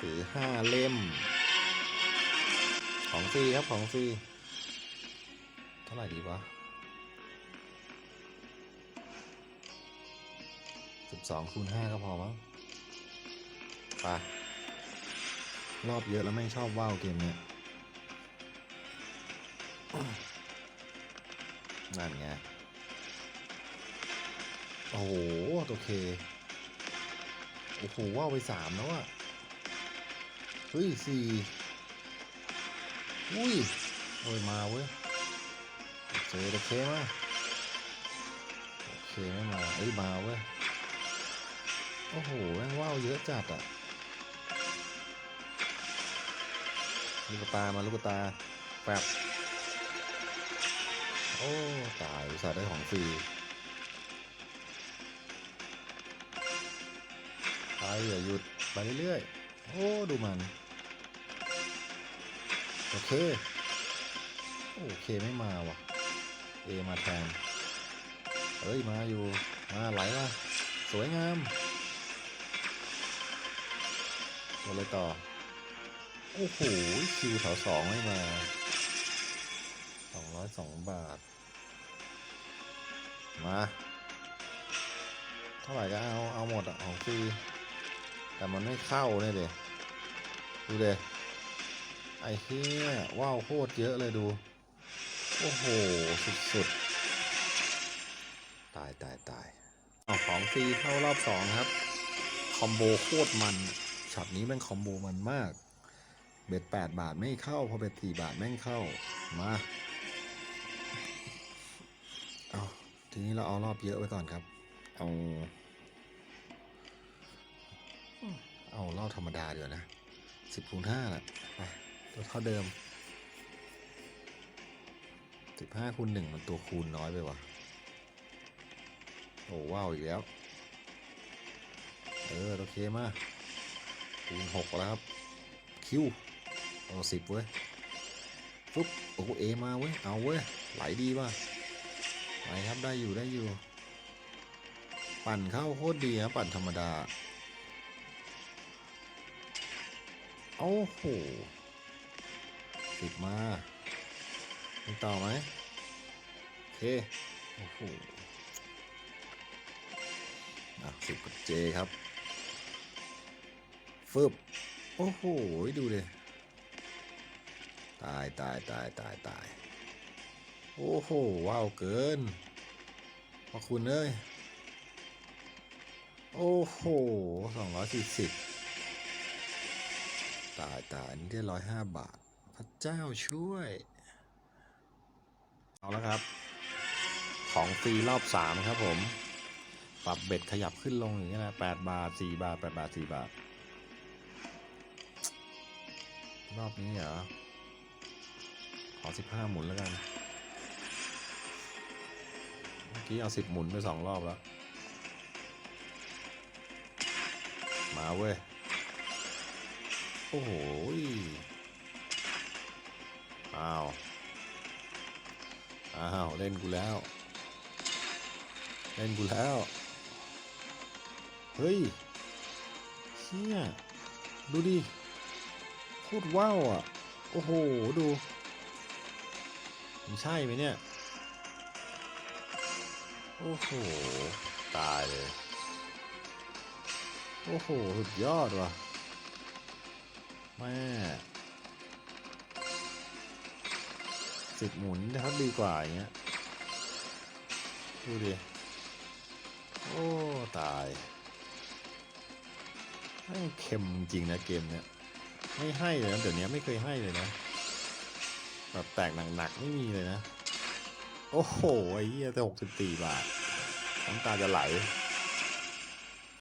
สือห้าเล่ม ของฟรีครับของฟรีเท่าไหร่ดีวะสิบสองคูณห้าก็พอมั้งไปรอบเยอะแล้วไม่ชอบว่าวเกมเนี้ยนั่นไง โอ้โหตัวเค โอ้โหว่าวไปสามแล้วอะ เฮ้ยสี่อุ้ยเอ้ยมาเว้ยเจอตัวเคมาโอเคไม่มาเอ้ยมาเว้ยโอ้โหแม่งว่าวเยอะจัดอะลูกตามาลูกตาแป๊บโอ้ตายอุตส่าห์ได้ของฟรีไปอย่าหยุดไปเรื่อยๆ โอ้ดูมัน โอเค โอเคไม่มาว่ะ เอมาแทน เอ้ยมาอยู่ มาไหลมาสวยงามตัวอะไรต่อ โอ้โห คิวแถวสองไม่มาสองร้อยสองบาท มา เท่าไหร่ก็เอา เอาหมดอะของฟรี แต่มันไม่เข้าเนี่ยเดดูเดไอ้เฮียว้าวโคตรเยอะเลยดู โอ้โห สุดๆ ตายตายตายเอาของฟรีเข้ารอบสองครับ คอมโบโคตรมันช็อตนี้แม่งคอมโบมันมาก เบ็ดแปดบาทไม่เข้า พอเบ็ดสี่บาทแม่งเข้า มาเอาทีนี้เราเอารอบเยอะไว้ก่อนครับ เอา เอารอบธรรมดาเดี๋ยวนะสิบคูณห้าแหละไปตัวเท่าเดิมสิบห้าคูณหนึ่งมันตัวคูณน้อยไปวะโอ้ว้าวอีกแล้ว เออ โอเคมา คูณหกแล้วครับ คิวเอาสิบเว้ยปุ๊บโอ้เอมาเว้ย เอาเว้ย ไหลดีว่ะไหลครับได้อยู่ได้อยู่ ปั่นเข้าโคตรดีนะปั่นธรรมดา โอ้โหสิบมามีต่อไหมโอเค โอ้โหอะสิบกับเจครับฟึบโอ้โห ดูดิตายตายตายตายตาย โอ้โห ว้าวเกินขอบคุณเอ้ย โอ้โหสองร้อยสี่สิบ ตายตายอันนี้ได้ร้อยห้าบาท พระเจ้าช่วย เอาแล้วครับ ของฟรีรอบสามครับผม ปรับเบ็ดขยับขึ้นลงอย่างนี้ยนะแปดบาทสี่บาทแปดบาทสี่บาท รอบนี้เหรอ ขอสิบห้าหมุนแล้วกัน เมื่อกี้เอาสิบหมุนไปสองรอบแล้ว มาเว้ย อ้โหอ้าว อ้าว เล่นกูแล้ว เล่นกูแล้ว เฮ้ยเชี่ยดูดิโคตรว้าวอะ โอ้โห ดูมันใช่ไหมเนี่ย โอ้โห ตายเลย โอ้โห สุดยอดว่ะ แม่สิบหมุนนะครับดีกว่าอย่างเงี้ย ดูดิ โอ้ ตายแม่เค็มจริงนะเกมเนี้ย ไม่ให้เลยนะเดี๋ยวนี้ไม่เคยให้เลยนะ แบบแตกหนักๆไม่มีเลยนะ โอ้โห ไอ้เหี้ยแต่หกสิบสี่บาทน้ำตาจะไหล